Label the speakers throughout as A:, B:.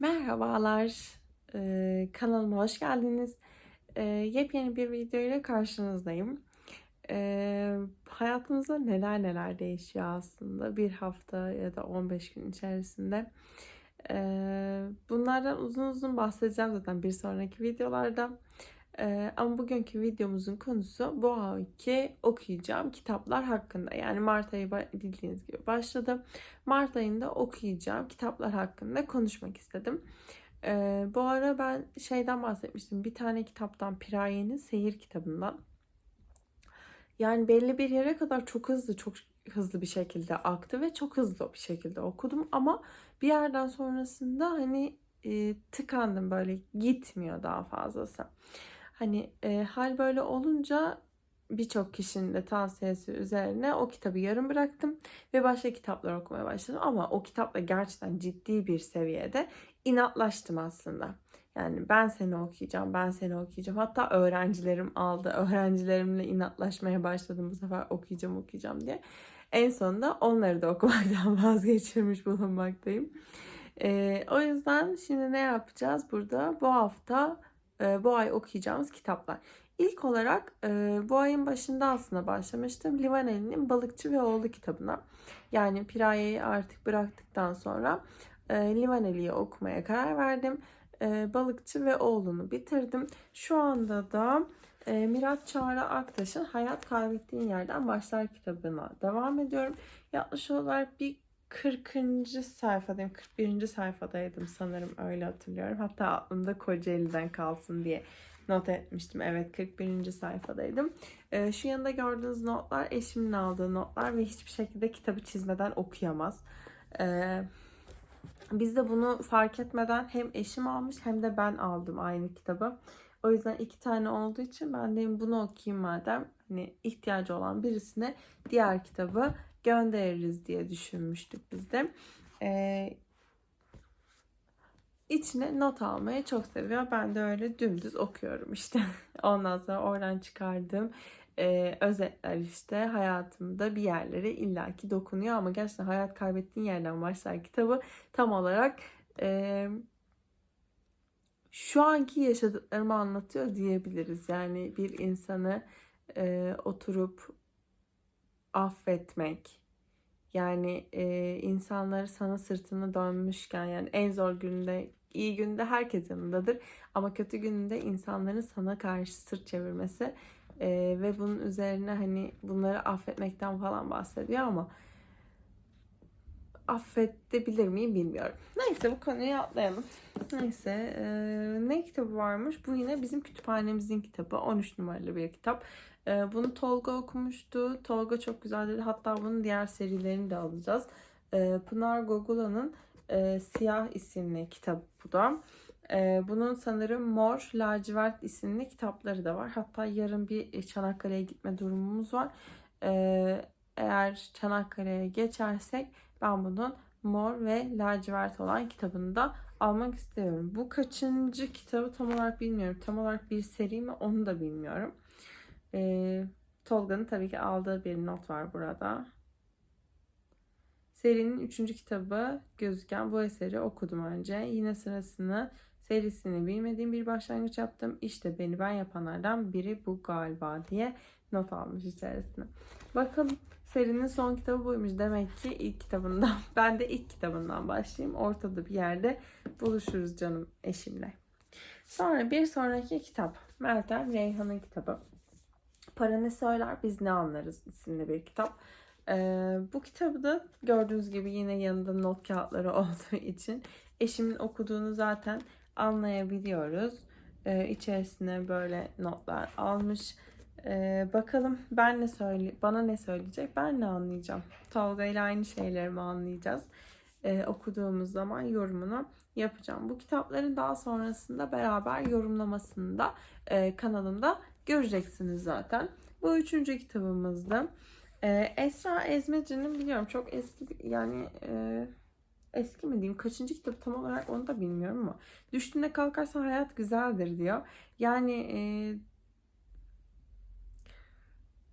A: Merhabalar, eee, kanalıma hoş geldiniz. Eee, yepyeni bir video ile karşınızdayım. Eee, hayatımızda neler neler değişiyor aslında bir hafta ya da 15 gün içerisinde. Eee, bunlardan uzun uzun bahsedeceğim zaten bir sonraki videolarda. Ama bugünkü videomuzun konusu bu ayki okuyacağım kitaplar hakkında. Yani Mart ayı bildiğiniz gibi başladı. Mart ayında okuyacağım kitaplar hakkında konuşmak istedim. Bu ara ben şeyden bahsetmiştim. Bir tane kitaptan Piraye'nin Seyir kitabından. Yani belli bir yere kadar çok hızlı, çok hızlı bir şekilde aktı ve çok hızlı bir şekilde okudum. Ama bir yerden sonrasında hani e, tıkandım böyle gitmiyor daha fazlası. Hani e, hal böyle olunca birçok kişinin de tavsiyesi üzerine o kitabı yarım bıraktım ve başka kitaplar okumaya başladım. Ama o kitapla gerçekten ciddi bir seviyede inatlaştım aslında. Yani ben seni okuyacağım, ben seni okuyacağım. Hatta öğrencilerim aldı. Öğrencilerimle inatlaşmaya başladım bu sefer okuyacağım, okuyacağım diye. En sonunda onları da okumaktan vazgeçirmiş bulunmaktayım. Ee, o yüzden şimdi ne yapacağız burada? Bu hafta, e, bu ay okuyacağımız kitaplar. İlk olarak e, bu ayın başında aslında başlamıştım. Livaneli'nin Balıkçı ve Oğlu kitabına. Yani Piraye'yi artık bıraktıktan sonra e, Livaneli'yi okumaya karar verdim. E, Balıkçı ve Oğlu'nu bitirdim. Şu anda da e, Mirat Çağrı Aktaş'ın Hayat Kaybettiğin Yerden Başlar kitabına devam ediyorum. Yaklaşık olarak bir 40. sayfadayım. 41. sayfadaydım sanırım öyle hatırlıyorum. Hatta aklımda Kocaeli'den kalsın diye not etmiştim. Evet 41. sayfadaydım. Ee, şu yanında gördüğünüz notlar eşimin aldığı notlar ve hiçbir şekilde kitabı çizmeden okuyamaz. Ee, biz de bunu fark etmeden hem eşim almış hem de ben aldım aynı kitabı. O yüzden iki tane olduğu için ben de bunu okuyayım madem hani ihtiyacı olan birisine diğer kitabı göndeririz diye düşünmüştük biz de. Ee, içine not almayı çok seviyor. Ben de öyle dümdüz okuyorum işte. Ondan sonra oradan çıkardığım e, özetler işte hayatımda bir yerlere illaki dokunuyor ama gerçekten hayat kaybettiğin yerden başlar kitabı tam olarak e, şu anki yaşadıklarımı anlatıyor diyebiliriz. Yani bir insanı e, oturup affetmek, yani e, insanları sana sırtını dönmüşken yani en zor günde, iyi günde herkes yanındadır. Ama kötü günde insanların sana karşı sırt çevirmesi e, ve bunun üzerine hani bunları affetmekten falan bahsediyor ama affedebilir miyim bilmiyorum. Neyse bu konuyu atlayalım. Neyse e, ne kitabı varmış? Bu yine bizim kütüphanemizin kitabı. 13 numaralı bir kitap. E, bunu Tolga okumuştu. Tolga çok güzel dedi. Hatta bunun diğer serilerini de alacağız. E, Pınar Gogula'nın e, Siyah isimli kitabı bu da. E, bunun sanırım Mor, Lacivert isimli kitapları da var. Hatta yarın bir Çanakkale'ye gitme durumumuz var. Eğer Çanakkale'ye geçersek ben bunun mor ve lacivert olan kitabını da almak istiyorum. Bu kaçıncı kitabı tam olarak bilmiyorum. Tam olarak bir seri mi onu da bilmiyorum. Ee, Tolga'nın tabii ki aldığı bir not var burada. Serinin üçüncü kitabı gözüken bu eseri okudum önce. Yine sırasını serisini bilmediğim bir başlangıç yaptım. İşte beni ben yapanlardan biri bu galiba diye not almış içerisine. Bakalım serinin son kitabı buymuş. Demek ki ilk kitabından. Ben de ilk kitabından başlayayım. Ortada bir yerde buluşuruz canım eşimle. Sonra bir sonraki kitap. Meltem Reyhan'ın kitabı. Para ne söyler biz ne anlarız isimli bir kitap. Ee, bu kitabı da gördüğünüz gibi yine yanında not kağıtları olduğu için eşimin okuduğunu zaten anlayabiliyoruz. Ee, içerisine böyle notlar almış. Ee, bakalım ben ne söyle bana ne söyleyecek ben ne anlayacağım. Tolga ile aynı şeyleri mi anlayacağız? Ee, okuduğumuz zaman yorumunu yapacağım. Bu kitapların daha sonrasında beraber yorumlamasını da e, kanalımda göreceksiniz zaten. Bu üçüncü kitabımızdı. Ee, Esra Ezmeci'nin biliyorum çok eski yani e, eski mi diyeyim kaçıncı kitap tam olarak onu da bilmiyorum ama düştüğünde kalkarsa hayat güzeldir diyor. Yani e,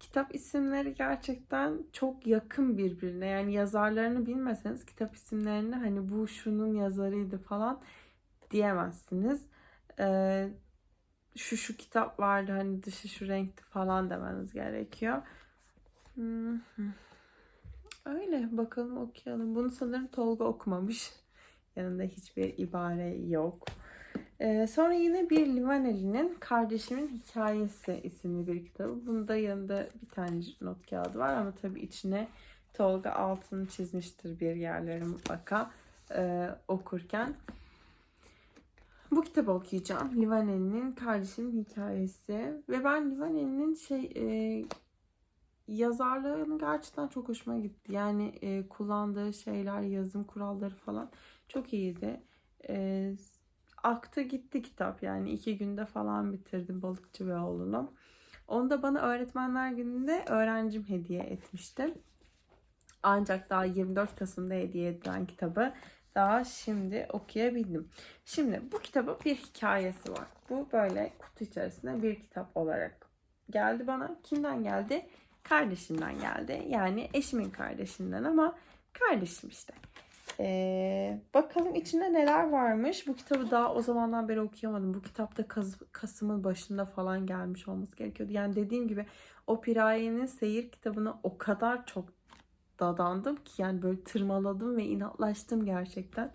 A: kitap isimleri gerçekten çok yakın birbirine. Yani yazarlarını bilmeseniz kitap isimlerini hani bu şunun yazarıydı falan diyemezsiniz. Ee, şu şu kitap vardı hani dışı şu renkti falan demeniz gerekiyor. Hı. Öyle bakalım okuyalım. Bunu sanırım Tolga okumamış. Yanında hiçbir ibare yok. Ee, sonra yine bir Livaneli'nin Kardeşimin Hikayesi isimli bir kitabı. Bunda yanında bir tane not kağıdı var ama tabii içine Tolga altını çizmiştir bir yerleri mutlaka e, okurken. Bu kitabı okuyacağım. Livaneli'nin Kardeşimin Hikayesi. Ve ben Livaneli'nin şey e, yazarlığının gerçekten çok hoşuma gitti. Yani e, kullandığı şeyler, yazım kuralları falan çok iyiydi. E, aktı gitti kitap yani iki günde falan bitirdim Balıkçı ve Oğlunu. Onu da bana öğretmenler gününde öğrencim hediye etmişti. Ancak daha 24 Kasım'da hediye edilen kitabı daha şimdi okuyabildim. Şimdi bu kitabın bir hikayesi var. Bu böyle kutu içerisinde bir kitap olarak geldi bana. Kimden geldi? Kardeşimden geldi. Yani eşimin kardeşinden ama kardeşim işte. Ee, bakalım içinde neler varmış. Bu kitabı daha o zamandan beri okuyamadım. Bu kitapta Kas Kasım'ın başında falan gelmiş olması gerekiyordu. Yani dediğim gibi o Piraye'nin seyir kitabına o kadar çok dadandım ki yani böyle tırmaladım ve inatlaştım gerçekten.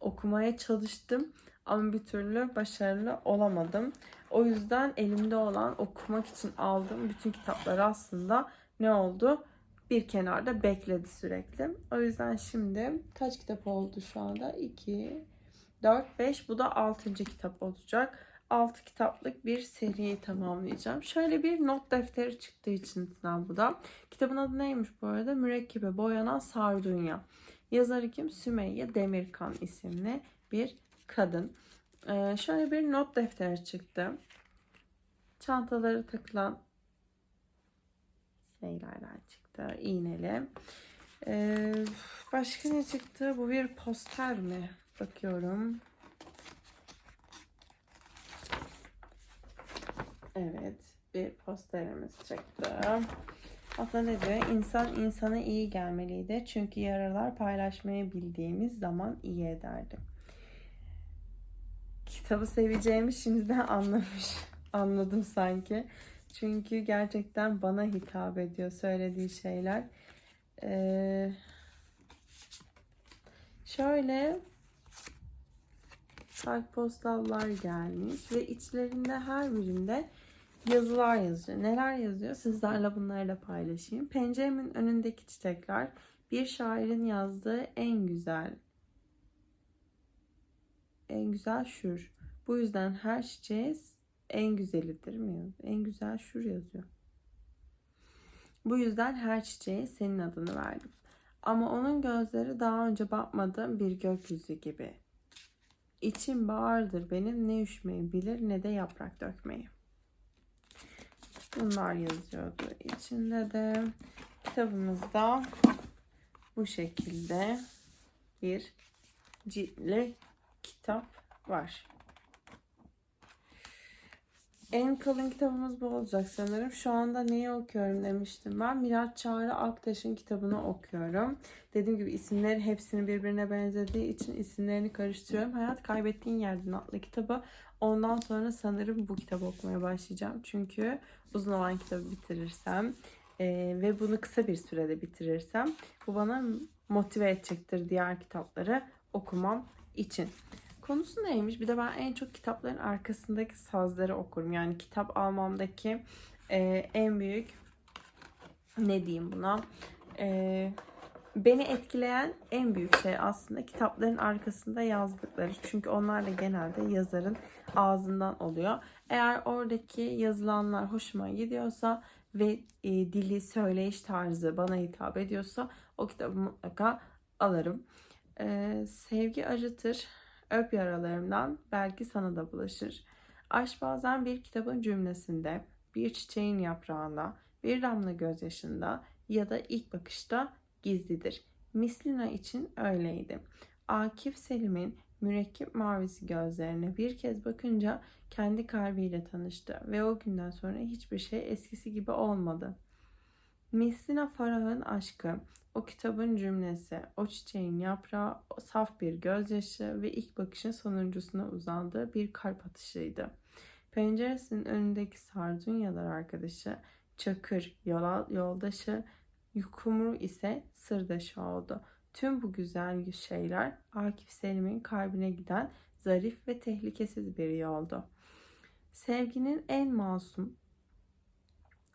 A: Okumaya çalıştım ama bir türlü başarılı olamadım. O yüzden elimde olan okumak için aldığım bütün kitaplar aslında ne oldu? Bir kenarda bekledi sürekli. O yüzden şimdi kaç kitap oldu şu anda? 2, 4, 5. Bu da 6. kitap olacak. 6 kitaplık bir seriyi tamamlayacağım. Şöyle bir not defteri çıktığı için bu da. Kitabın adı neymiş bu arada? Mürekkebe boyanan sardunya. Yazarı kim? Sümeyye Demirkan isimli bir kadın. Ee, şöyle bir not defteri çıktı. Çantaları takılan şeylerden çıktı. İğneli. Ee, başka ne çıktı? Bu bir poster mi? Bakıyorum. Evet. Bir posterimiz çıktı. Aslında ne diyor? İnsan insana iyi gelmeliydi. Çünkü yaralar paylaşmayı bildiğimiz zaman iyi ederdi. Kitabı seveceğimi şimdiden anlamış. Anladım sanki. Çünkü gerçekten bana hitap ediyor söylediği şeyler. Ee, şöyle kartpostallar gelmiş ve içlerinde her birinde yazılar yazıyor. Neler yazıyor? Sizlerle bunları da paylaşayım. Penceremin önündeki çiçekler bir şairin yazdığı en güzel en güzel şur. Bu yüzden her çiçeğe en güzelidir mi yazıyor? En güzel şur yazıyor. Bu yüzden her çiçeğe senin adını verdim. Ama onun gözleri daha önce bakmadığım bir gökyüzü gibi. İçim bağırdır benim ne üşümeyi bilir ne de yaprak dökmeyi. Bunlar yazıyordu. İçinde de kitabımızda bu şekilde bir ciltli kitap var. En kalın kitabımız bu olacak sanırım. Şu anda neyi okuyorum demiştim ben. Miraç Çağrı Aktaş'ın kitabını okuyorum. Dediğim gibi isimleri hepsini birbirine benzediği için isimlerini karıştırıyorum. Hayat Kaybettiğin Yerden adlı kitabı. Ondan sonra sanırım bu kitabı okumaya başlayacağım. Çünkü uzun olan kitabı bitirirsem e, ve bunu kısa bir sürede bitirirsem bu bana motive edecektir diğer kitapları okumam için. Konusu neymiş? Bir de ben en çok kitapların arkasındaki sazları okurum. Yani kitap almamdaki e, en büyük ne diyeyim buna? E, beni etkileyen en büyük şey aslında kitapların arkasında yazdıkları. Çünkü onlar da genelde yazarın ağzından oluyor. Eğer oradaki yazılanlar hoşuma gidiyorsa ve e, dili, söyleyiş tarzı bana hitap ediyorsa o kitabı mutlaka alırım. E, sevgi acıtır Öp yaralarımdan belki sana da bulaşır. Aşk bazen bir kitabın cümlesinde, bir çiçeğin yaprağında, bir damla gözyaşında ya da ilk bakışta gizlidir. Mislina için öyleydi. Akif Selim'in mürekkep mavisi gözlerine bir kez bakınca kendi kalbiyle tanıştı ve o günden sonra hiçbir şey eskisi gibi olmadı. Misina Farah'ın aşkı, o kitabın cümlesi, o çiçeğin yaprağı, o saf bir gözyaşı ve ilk bakışın sonuncusuna uzandığı bir kalp atışıydı. Penceresinin önündeki sardunyalar arkadaşı, çakır yola, yoldaşı, yukumru ise sırdaşı oldu. Tüm bu güzel şeyler Akif Selim'in kalbine giden zarif ve tehlikesiz bir yoldu. Sevginin en masum,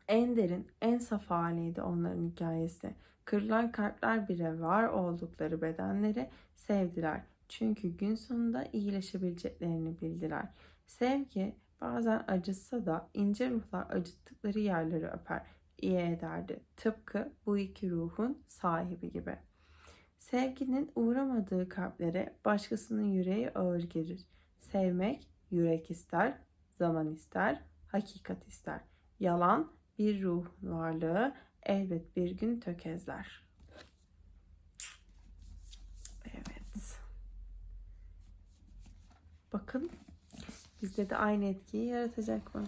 A: en derin, en saf haliydi onların hikayesi. Kırılan kalpler bile var oldukları bedenleri sevdiler. Çünkü gün sonunda iyileşebileceklerini bildiler. Sevgi bazen acıtsa da ince ruhlar acıttıkları yerleri öper, iyi ederdi. Tıpkı bu iki ruhun sahibi gibi. Sevginin uğramadığı kalplere başkasının yüreği ağır gelir. Sevmek yürek ister, zaman ister, hakikat ister. Yalan bir ruh varlığı elbet bir gün tökezler. Evet. Bakın bizde de aynı etkiyi yaratacak mı?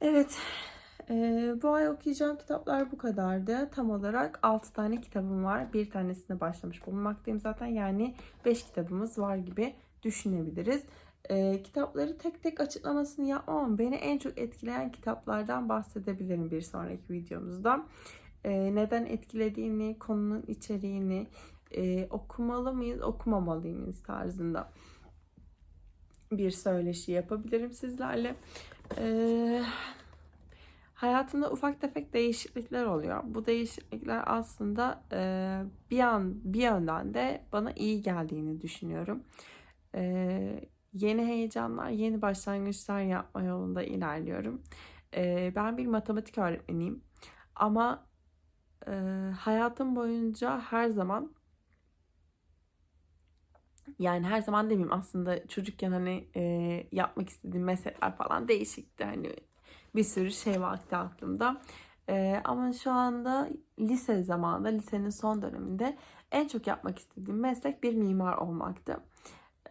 A: Evet. Ee, bu ay okuyacağım kitaplar bu kadardı. Tam olarak 6 tane kitabım var. Bir tanesine başlamış bulunmaktayım zaten. Yani 5 kitabımız var gibi düşünebiliriz. Ee, kitapları tek tek açıklamasını yapmam ama beni en çok etkileyen kitaplardan bahsedebilirim bir sonraki videomuzda. Ee, neden etkilediğini, konunun içeriğini, e, okumalı mıyız, okumamalı mıyız tarzında bir söyleşi yapabilirim sizlerle. Ee, hayatımda ufak tefek değişiklikler oluyor. Bu değişiklikler aslında e, bir an bir yönden de bana iyi geldiğini düşünüyorum. E, yeni heyecanlar, yeni başlangıçlar yapma yolunda ilerliyorum. Ben bir matematik öğretmeniyim ama hayatım boyunca her zaman yani her zaman demeyeyim aslında çocukken hani yapmak istediğim meslekler falan değişikti. Hani bir sürü şey vakti aklımda. Ama şu anda lise zamanında, lisenin son döneminde en çok yapmak istediğim meslek bir mimar olmaktı.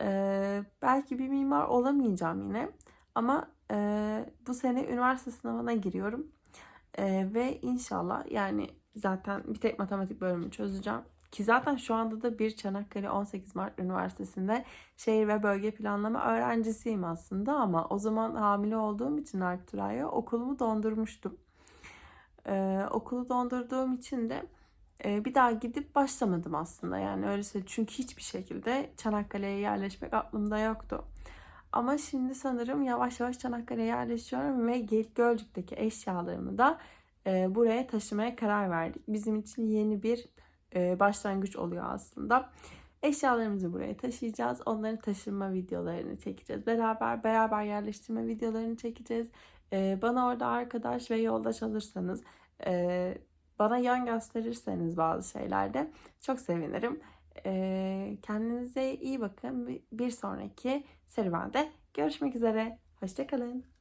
A: Ee, belki bir mimar olamayacağım yine ama e, bu sene üniversite sınavına giriyorum. E, ve inşallah yani zaten bir tek matematik bölümünü çözeceğim. Ki zaten şu anda da bir Çanakkale 18 Mart Üniversitesi'nde şehir ve bölge planlama öğrencisiyim aslında ama o zaman hamile olduğum için Arktüray'a okulumu dondurmuştum. Ee, okulu dondurduğum için de bir daha gidip başlamadım aslında yani öyle söyleyeyim. Çünkü hiçbir şekilde Çanakkale'ye yerleşmek aklımda yoktu. Ama şimdi sanırım yavaş yavaş Çanakkale'ye yerleşiyorum ve Gölcük'teki eşyalarımı da buraya taşımaya karar verdik. Bizim için yeni bir başlangıç oluyor aslında. Eşyalarımızı buraya taşıyacağız. Onların taşınma videolarını çekeceğiz. Beraber beraber yerleştirme videolarını çekeceğiz. Bana orada arkadaş ve yoldaş alırsanız, bana yan gösterirseniz bazı şeylerde çok sevinirim. Kendinize iyi bakın. Bir sonraki serüvende görüşmek üzere. Hoşçakalın.